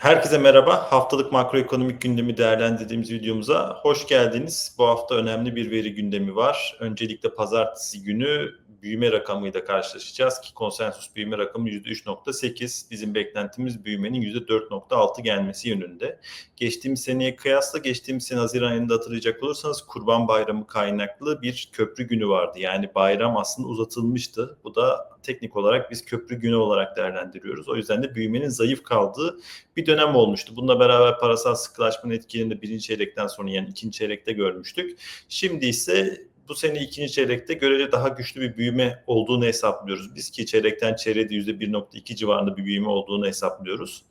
Herkese merhaba. Haftalık makroekonomik gündemi değerlendirdiğimiz videomuza hoş geldiniz. Bu hafta önemli bir veri gündemi var. Öncelikle pazartesi günü büyüme rakamıyla karşılaşacağız ki konsensus büyüme rakamı %3.8. Bizim beklentimiz büyümenin %4.6 gelmesi yönünde. Geçtiğimiz seneye kıyasla geçtiğimiz sene Haziran ayında hatırlayacak olursanız Kurban Bayramı kaynaklı bir köprü günü vardı. Yani bayram aslında uzatılmıştı. Bu da teknik olarak biz köprü günü olarak değerlendiriyoruz. O yüzden de büyümenin zayıf kaldığı bir dönem olmuştu. Bununla beraber parasal sıkılaşmanın etkilerini birinci çeyrekten sonra yani ikinci çeyrekte görmüştük. Şimdi ise bu sene ikinci çeyrekte görece daha güçlü bir büyüme olduğunu hesaplıyoruz. Biz ki çeyrekten çeyreğe %1.2 civarında bir büyüme olduğunu hesaplıyoruz.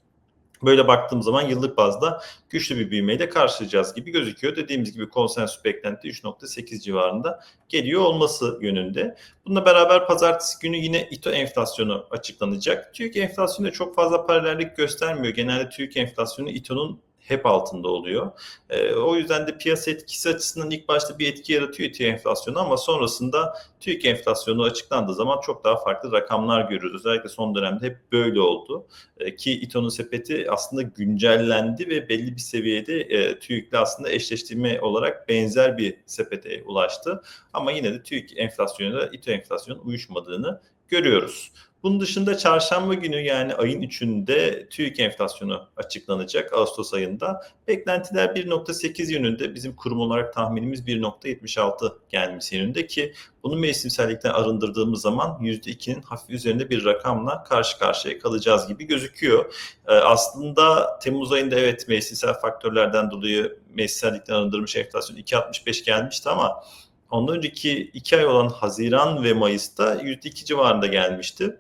Böyle baktığım zaman yıllık bazda güçlü bir büyümeyle karşılayacağız gibi gözüküyor. Dediğimiz gibi konsensüs beklenti 3.8 civarında geliyor olması yönünde. Bununla beraber pazartesi günü yine İTO enflasyonu açıklanacak. TÜİK enflasyonu çok fazla paralellik göstermiyor. Genelde TÜİK enflasyonu İTO'nun hep altında oluyor. E, o yüzden de piyasa etkisi açısından ilk başta bir etki yaratıyor TÜİK enflasyonu ama sonrasında TÜİK enflasyonu açıklandığı zaman çok daha farklı rakamlar görüyoruz. Özellikle son dönemde hep böyle oldu. E, ki İTO'nun sepeti aslında güncellendi ve belli bir seviyede e, TÜİK'le aslında eşleştirme olarak benzer bir sepete ulaştı. Ama yine de TÜİK enflasyonuyla İTO enflasyonun uyuşmadığını görüyoruz. Bunun dışında çarşamba günü yani ayın 3'ünde TÜİK enflasyonu açıklanacak Ağustos ayında. Beklentiler 1.8 yönünde bizim kurum olarak tahminimiz 1.76 gelmesi yönünde ki bunu mevsimsellikten arındırdığımız zaman %2'nin hafif üzerinde bir rakamla karşı karşıya kalacağız gibi gözüküyor. Ee, aslında Temmuz ayında evet mevsimsel faktörlerden dolayı mevsimsellikten arındırmış enflasyon 2.65 gelmişti ama Ondan önceki iki ay olan Haziran ve Mayıs'ta %2 civarında gelmişti.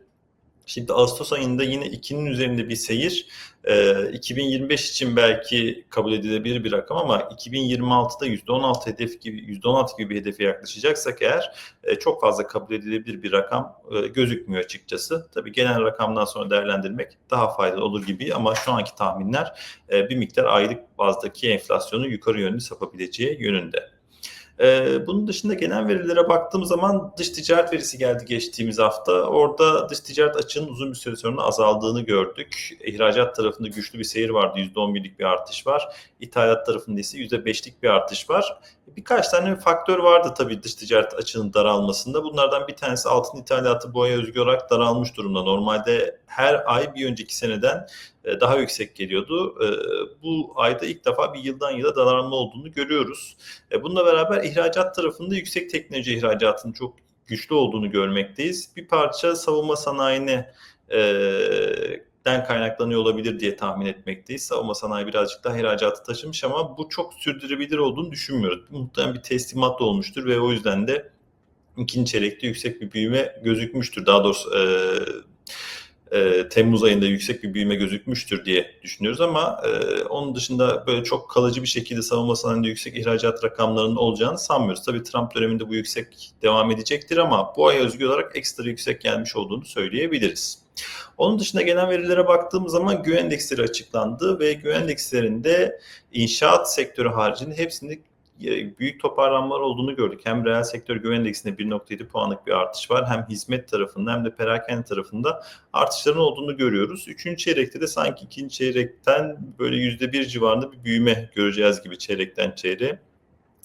Şimdi Ağustos ayında yine 2'nin üzerinde bir seyir. E, 2025 için belki kabul edilebilir bir rakam ama 2026'da %16 hedef gibi %16 gibi bir hedefe yaklaşacaksak eğer e, çok fazla kabul edilebilir bir rakam e, gözükmüyor açıkçası. Tabii genel rakamdan sonra değerlendirmek daha faydalı olur gibi ama şu anki tahminler e, bir miktar aylık bazdaki enflasyonu yukarı yönlü sapabileceği yönünde. Ee, bunun dışında genel verilere baktığım zaman dış ticaret verisi geldi geçtiğimiz hafta. Orada dış ticaret açığının uzun bir süre sonra azaldığını gördük. İhracat tarafında güçlü bir seyir vardı. %11'lik bir artış var. İthalat tarafında ise %5'lik bir artış var. Birkaç tane faktör vardı tabii dış ticaret açığının daralmasında. Bunlardan bir tanesi altın ithalatı bu aya özgü olarak daralmış durumda. Normalde her ay bir önceki seneden daha yüksek geliyordu. E, bu ayda ilk defa bir yıldan yıla daralma olduğunu görüyoruz. E, bununla beraber ihracat tarafında yüksek teknoloji ihracatının çok güçlü olduğunu görmekteyiz. Bir parça savunma sanayine den kaynaklanıyor olabilir diye tahmin etmekteyiz. Savunma sanayi birazcık daha ihracatı taşımış ama bu çok sürdürülebilir olduğunu düşünmüyoruz. Muhtemelen bir teslimat da olmuştur ve o yüzden de ikinci çeyrekte yüksek bir büyüme gözükmüştür. Daha doğrusu e, e, Temmuz ayında yüksek bir büyüme gözükmüştür diye düşünüyoruz ama e, onun dışında böyle çok kalıcı bir şekilde savunma sanayinde yüksek ihracat rakamlarının olacağını sanmıyoruz. Tabii Trump döneminde bu yüksek devam edecektir ama bu ay özgü olarak ekstra yüksek gelmiş olduğunu söyleyebiliriz. Onun dışında genel verilere baktığımız zaman güven endeksleri açıklandı ve güven endekslerinde inşaat sektörü haricinde hepsinde büyük toparlanmalar olduğunu gördük. Hem reel sektör güven endeksinde 1.7 puanlık bir artış var. Hem hizmet tarafında hem de perakende tarafında artışların olduğunu görüyoruz. Üçüncü çeyrekte de sanki ikinci çeyrekten böyle %1 civarında bir büyüme göreceğiz gibi çeyrekten çeyreğe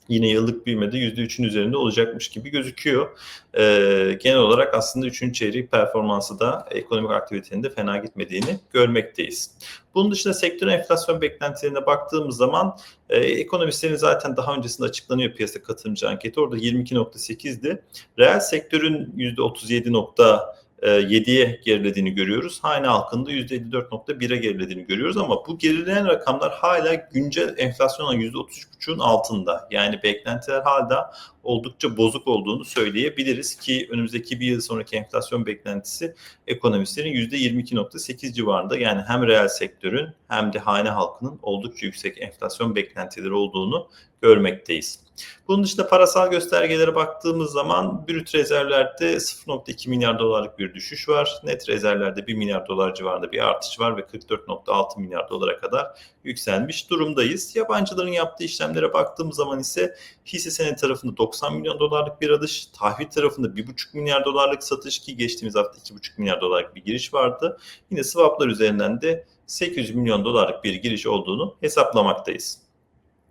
yine yıllık büyümede %3'ün üzerinde olacakmış gibi gözüküyor. Ee, genel olarak aslında 3. çeyrek performansı da ekonomik aktivitenin de fena gitmediğini görmekteyiz. Bunun dışında sektör enflasyon beklentilerine baktığımız zaman e, ekonomistlerin zaten daha öncesinde açıklanıyor piyasa katılımcı anketi. Orada 22.8'di. Reel sektörün %37. 7'ye gerilediğini görüyoruz. Hane halkında %54.1'e gerilediğini görüyoruz ama bu gerileyen rakamlar hala güncel enflasyonun %33.5'un altında. Yani beklentiler hala oldukça bozuk olduğunu söyleyebiliriz ki önümüzdeki bir yıl sonraki enflasyon beklentisi ekonomistlerin %22.8 civarında yani hem reel sektörün hem de hane halkının oldukça yüksek enflasyon beklentileri olduğunu görmekteyiz. Bunun dışında parasal göstergelere baktığımız zaman brüt rezervlerde 0.2 milyar dolarlık bir düşüş var. Net rezervlerde 1 milyar dolar civarında bir artış var ve 44.6 milyar dolara kadar yükselmiş durumdayız. Yabancıların yaptığı işlemlere baktığımız zaman ise hisse senedi tarafında 90 milyon dolarlık bir alış, tahvil tarafında 1,5 milyar dolarlık satış ki geçtiğimiz hafta 2,5 milyar dolarlık bir giriş vardı. Yine swaplar üzerinden de 800 milyon dolarlık bir giriş olduğunu hesaplamaktayız.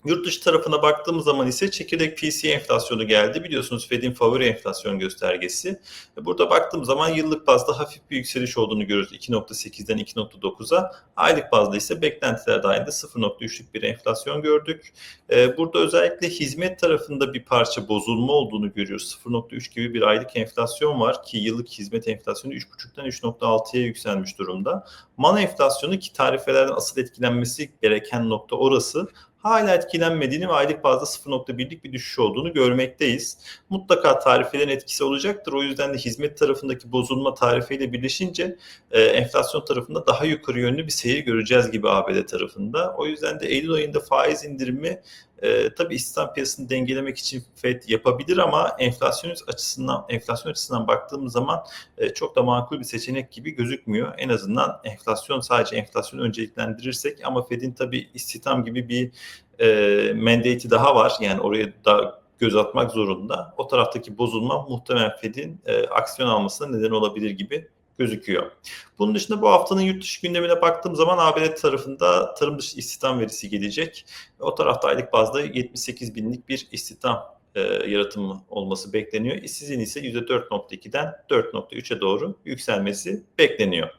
Yurt dışı tarafına baktığımız zaman ise çekirdek PCE enflasyonu geldi. Biliyorsunuz Fed'in favori enflasyon göstergesi. Burada baktığım zaman yıllık bazda hafif bir yükseliş olduğunu görüyoruz 2.8'den 2.9'a. Aylık bazda ise beklentiler dahilinde 0.3'lük bir enflasyon gördük. Ee, burada özellikle hizmet tarafında bir parça bozulma olduğunu görüyoruz. 0.3 gibi bir aylık enflasyon var ki yıllık hizmet enflasyonu 3.5'tan 3.6'ya yükselmiş durumda. Mal enflasyonu ki tarifelerden asıl etkilenmesi gereken nokta orası hala etkilenmediğini ve aylık bazda 0.1'lik bir düşüş olduğunu görmekteyiz. Mutlaka tarifelerin etkisi olacaktır. O yüzden de hizmet tarafındaki bozulma tarifeyle birleşince e, enflasyon tarafında daha yukarı yönlü bir seyir göreceğiz gibi ABD tarafında. O yüzden de Eylül ayında faiz indirimi e, tabii istihdam piyasasını dengelemek için FED yapabilir ama enflasyon açısından enflasyon açısından baktığımız zaman e, çok da makul bir seçenek gibi gözükmüyor. En azından enflasyon sadece enflasyonu önceliklendirirsek ama FED'in tabii istihdam gibi bir e, mandate'i daha var. Yani oraya da göz atmak zorunda. O taraftaki bozulma muhtemelen Fed'in e, aksiyon almasına neden olabilir gibi gözüküyor. Bunun dışında bu haftanın yurt dışı gündemine baktığım zaman ABD tarafında tarım dışı istihdam verisi gelecek. O tarafta aylık bazda 78 binlik bir istihdam e, yaratımı olması bekleniyor. İşsizliğin ise %4.2'den 4.3'e doğru yükselmesi bekleniyor.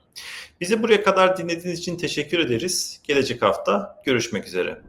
Bizi buraya kadar dinlediğiniz için teşekkür ederiz. Gelecek hafta görüşmek üzere.